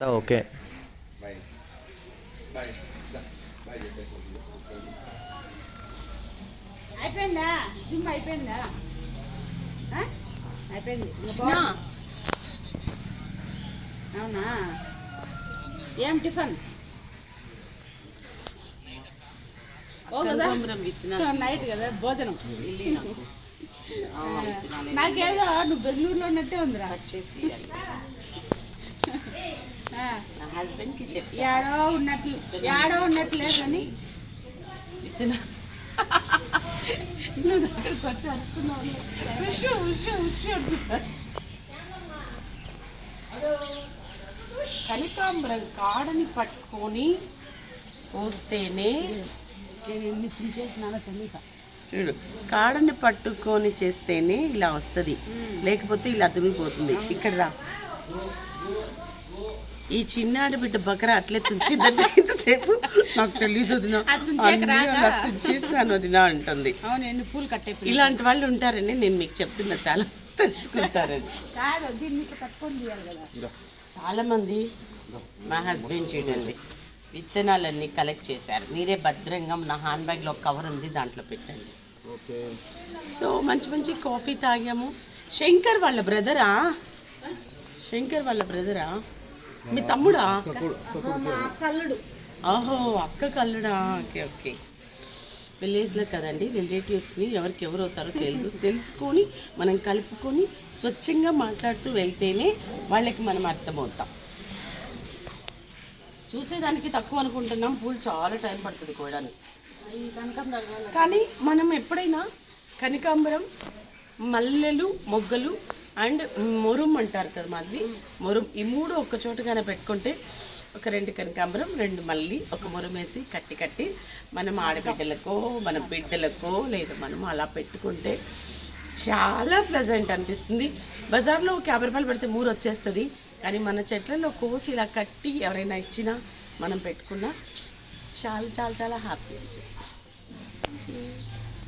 Okay. అయిపోయిందా? Gym అయిపోయిందా? అయిపోయింది. అవునా? ఏం టిఫిన్? ఓ కదా? నైట్ కదా భోజనం. నాకేదో నువ్వు బెంగళూరులో ఉన్నట్టే ఉందిరా. కట్ చేసి ఇవ్వాలి. ఆ, నా చెప్పి. యాడో ఉన్నట్లు యాడో ఉన్నట్లు లేదు కానీ. విత్తనాలు నువ్వు దగ్గరకు వచ్చి అరుస్తున్నావు. ఉషు ఉషు ఉషు అంటున్నా. కనకాంబరం కాడని పట్టుకొని పోస్తేనే ఎన్ని చేసినానో తెలియక చూడు కాడని పట్టుకొని చేస్తేనే ఇలా వస్తుంది. లేకపోతే ఇలా తురిగిపోతుంది ఇక్కడ రా. ఈ చిన్నాడి బిడ్డ బకర అట్లే తుంచిద్దంటే ఇంతసేపు నాకు తెలియదు వదినా. అది తుంచేస్తాను వదినా అంటుంది. ఇలాంటి వాళ్ళు ఉంటారని నేను మీకు చెప్తున్నా చాలా తెలుసుకుంటారని. చాలా మంది మా హస్బెండ్ చూడండి విత్తనాలన్నీ కలెక్ట్ చేశారు. మీరే భద్రంగా నా హ్యాండ్ బ్యాగ్లో ఒక కవర్ ఉంది దాంట్లో పెట్టండి. సో మంచి మంచి కాఫీ తాగాము. శంకర్ వాళ్ళ బ్రదరా శంకర్ వాళ్ళ బ్రదరా? మీ తమ్ముడా? కల్లుడు ఆహో అక్క కల్లుడా. Okay okay. విలేజ్లో కదండి రిలేటివ్స్ని ఎవరికి ఎవరు అవుతారో తెలియదు తెలుసుకొని మనం కలుపుకొని స్వచ్ఛంగా మాట్లాడుతూ వెళ్తేనే వాళ్ళకి మనం అర్థమవుతాం. చూసేదానికి తక్కువ అనుకుంటున్నాం. పూలు చాలా టైం పడుతుంది కోయడానికి. కానీ మనం ఎప్పుడైనా కనకాంబరం మల్లెలు మొగ్గలు అండ్ మొరుం అంటారు కదా మాది. మొరుం ఈ మూడు ఒక్క చోటుగానే పెట్టుకుంటే ఒక రెండు కనకాంబరం రెండు మళ్ళీ ఒక మొరం వేసి కట్టి కట్టి మనం ఆడబిడ్డలకో మన బిడ్డలకో లేదా మనం అలా పెట్టుకుంటే చాలా ప్లెజెంట్ అనిపిస్తుంది. బజార్లో ఒక యాభై రూపాయలు పెడితే మూడు వచ్చేస్తుంది. కానీ మన చెట్లలో కోసి ఇలా కట్టి ఎవరైనా ఇచ్చినా మనం పెట్టుకున్నా చాలా చాలా చాలా హ్యాపీ అనిపిస్తుంది.